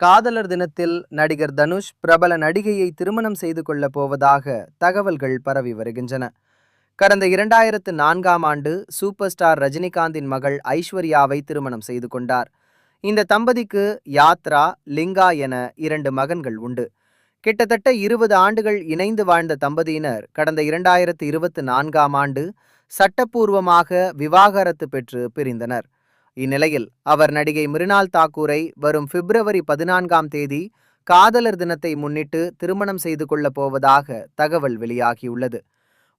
காதலர் தினத்தில் நடிகர் தனுஷ் பிரபல நடிகையை திருமணம் செய்து கொள்ளப் போவதாக தகவல்கள் பரவி வருகின்றன. கடந்த இரண்டாயிரத்து நான்காம் ஆண்டு சூப்பர் ஸ்டார் ரஜினிகாந்தின் மகள் ஐஸ்வர்யாவை திருமணம் செய்து கொண்டார். இந்த தம்பதிக்கு யாத்ரா லிங்கா என இரண்டு மகன்கள் உண்டு. கிட்டத்தட்ட இருபது ஆண்டுகள் இணைந்து வாழ்ந்த தம்பதியினர் கடந்த இரண்டாயிரத்து இருபத்து நான்காம் ஆண்டு சட்டப்பூர்வமாக விவாகரத்து பெற்று பிரிந்தனர். இந்நிலையில் அவர் நடிகை மிருனால் தாக்கூரை வரும் பிப்ரவரி பதினான்காம் தேதி காதலர் தினத்தை முன்னிட்டு திருமணம் செய்து கொள்ளப் போவதாக தகவல் வெளியாகியுள்ளது.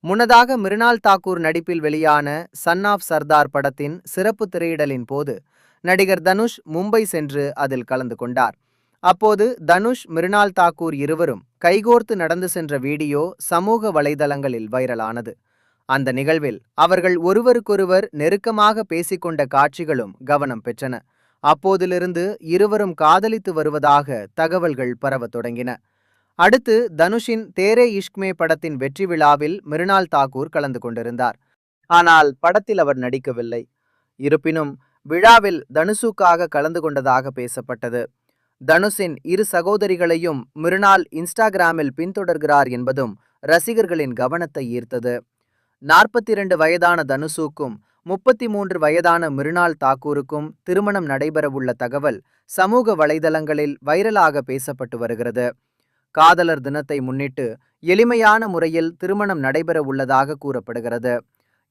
முன்னதாக மிருனால் தாக்கூர் நடிப்பில் வெளியான சன் ஆஃப் சர்தார் படத்தின் சிறப்பு திரையிடலின் போது நடிகர் தனுஷ் மும்பை சென்று அதில் கலந்து கொண்டார். அப்போது தனுஷ் மிருனால் தாக்கூர் இருவரும் கைகோர்த்து நடந்து சென்ற வீடியோ சமூக வலைதளங்களில் வைரலானது. அந்த நிகழ்வில் அவர்கள் ஒருவருக்கொருவர் நெருக்கமாக பேசிக்கொண்ட காட்சிகளும் கவனம் பெற்றன. அப்போதிலிருந்து இருவரும் காதலித்து வருவதாக தகவல்கள் பரவத் தொடங்கின. அடுத்து தனுஷின் தேரே இஷ்க்மே படத்தின் வெற்றி விழாவில் மிருனால் தாக்கூர் கலந்து கொண்டிருந்தார். ஆனால் படத்தில் அவர் நடிக்கவில்லை. இருப்பினும் விழாவில் தனுஷுக்காக கலந்து கொண்டதாக பேசப்பட்டது. தனுஷின் இரு சகோதரிகளையும் மிருனால் இன்ஸ்டாகிராமில் பின்தொடர்கிறார் என்பதும் ரசிகர்களின் கவனத்தை ஈர்த்தது. நாற்பத்தி இரண்டு வயதான தனுஷுக்கும் முப்பத்தி மூன்று வயதான மிருனால் தாக்கூருக்கும் திருமணம் நடைபெறவுள்ள தகவல் சமூக வலைதளங்களில் வைரலாக பேசப்பட்டு வருகிறது. காதலர் தினத்தை முன்னிட்டு எளிமையான முறையில் திருமணம் நடைபெற உள்ளதாக கூறப்படுகிறது.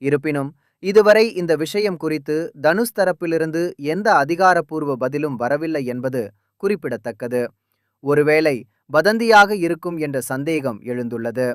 இருப்பினும் இதுவரை இந்த விஷயம் குறித்து தனுஷ் தரப்பிலிருந்து எந்த அதிகாரப்பூர்வ பதிலும் வரவில்லை என்பது குறிப்பிடத்தக்கது. ஒருவேளை வதந்தியாக இருக்கும் என்ற சந்தேகம் எழுந்துள்ளது.